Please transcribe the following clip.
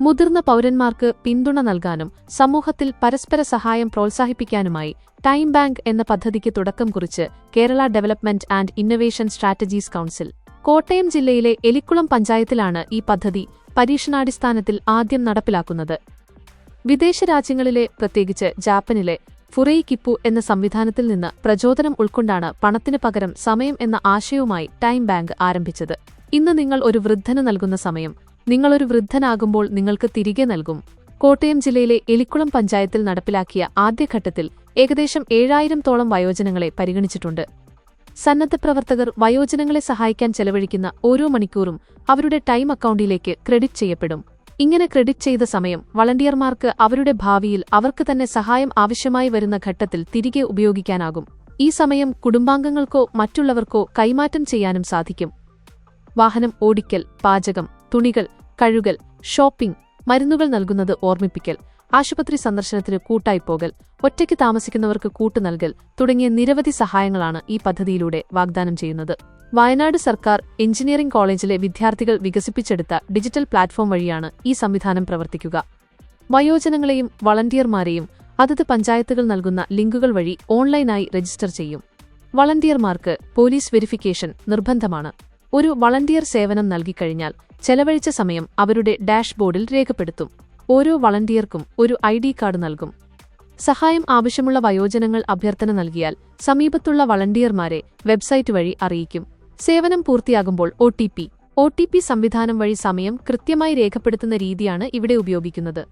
മുതിർന്ന പൗരന്മാർക്ക് പിന്തുണ നൽകാനും സമൂഹത്തിൽ പരസ്പര സഹായം പ്രോത്സാഹിപ്പിക്കാനുമായി ടൈം ബാങ്ക് എന്ന പദ്ധതിക്ക് തുടക്കം കുറിച്ച് Kerala development and innovation strategies council. Kottayam ജില്ലയിലെ എലിക്കുളം പഞ്ചായത്തിലാണ് ഈ പദ്ധതി പരീക്ഷണാടിസ്ഥാനത്തിൽ ആദ്യം നടപ്പിലാക്കുന്നത്. വിദേശ രാജ്യങ്ങളിലെ പ്രത്യേകിച്ച് ജാപ്പനിലെ ഫുറൈ കിപ്പു എന്ന സംവിധാനത്തിൽ നിന്ന് പ്രചോദനം ഉൾക്കൊണ്ടാണ് പണത്തിനു പകരം സമയം എന്ന ആശയവുമായി ടൈം ബാങ്ക് ആരംഭിച്ചത്. ഇന്ന് നിങ്ങൾ ഒരു വൃദ്ധന് നൽകുന്ന സമയം നിങ്ങളൊരു വൃദ്ധനാകുമ്പോൾ നിങ്ങൾക്ക് തിരികെ നൽകും. കോട്ടയം ജില്ലയിലെ എലിക്കുളം പഞ്ചായത്തിൽ നടപ്പിലാക്കിയ ആദ്യഘട്ടത്തിൽ ഏകദേശം ഏഴായിരത്തോളം വയോജനങ്ങളെ പരിഗണിച്ചിട്ടുണ്ട്. സന്നദ്ധ പ്രവർത്തകർ വയോജനങ്ങളെ സഹായിക്കാൻ ചെലവഴിക്കുന്ന ഓരോ മണിക്കൂറും അവരുടെ ടൈം അക്കൗണ്ടിലേക്ക് ക്രെഡിറ്റ് ചെയ്യപ്പെടും. ഇങ്ങനെ ക്രെഡിറ്റ് ചെയ്ത സമയം വളണ്ടിയർമാർക്ക് അവരുടെ ഭാവിയിൽ അവർക്ക് തന്നെ സഹായം ആവശ്യമായി വരുന്ന ഘട്ടത്തിൽ തിരികെ ഉപയോഗിക്കാനാകും. ഈ സമയം കുടുംബാംഗങ്ങൾക്കോ മറ്റുള്ളവർക്കോ കൈമാറ്റം ചെയ്യാനും സാധിക്കും. വാഹനം ഓടിക്കൽ പാചകം തുണികൾ കഴുകൽ ഷോപ്പിംഗ് മരുന്നുകൾ നൽകുന്നത് ഓർമ്മിപ്പിക്കൽ ആശുപത്രി സന്ദർശനത്തിന് കൂട്ടായി പോകൽ ഒറ്റയ്ക്ക് താമസിക്കുന്നവർക്ക് കൂട്ടു നൽകൽ തുടങ്ങിയ നിരവധി സഹായങ്ങളാണ് ഈ പദ്ധതിയിലൂടെ വാഗ്ദാനം ചെയ്യുന്നത്. വയനാട് സർക്കാർ എഞ്ചിനീയറിംഗ് കോളേജിലെ വിദ്യാർത്ഥികൾ വികസിപ്പിച്ചെടുത്ത ഡിജിറ്റൽ പ്ലാറ്റ്ഫോം വഴിയാണ് ഈ സംവിധാനം പ്രവർത്തിക്കുക. വയോജനങ്ങളെയും വളണ്ടിയർമാരെയും അതത് പഞ്ചായത്തുകൾ നൽകുന്ന ലിങ്കുകൾ വഴി ഓൺലൈനായി രജിസ്റ്റർ ചെയ്യും. വളണ്ടിയർമാർക്ക് പോലീസ് വെരിഫിക്കേഷൻ നിർബന്ധമാണ്. ഒരു വളണ്ടിയർ സേവനം നൽകിക്കഴിഞ്ഞാൽ ചെലവഴിച്ച സമയം അവരുടെ ഡാഷ്ബോർഡിൽ രേഖപ്പെടുത്തും. ഓരോ വളണ്ടിയർക്കും ഒരു ഐ ഡി കാർഡ് നൽകും. സഹായം ആവശ്യമുള്ള വയോജനങ്ങൾ അഭ്യർത്ഥന നൽകിയാൽ സമീപത്തുള്ള വളണ്ടിയർമാരെ വെബ്സൈറ്റ് വഴി അറിയിക്കും. സേവനം പൂർത്തിയാകുമ്പോൾ O T P. O T P സംവിധാനം വഴി സമയം കൃത്യമായി രേഖപ്പെടുത്തുന്ന രീതിയാണ് ഇവിടെ ഉപയോഗിക്കുന്നത്.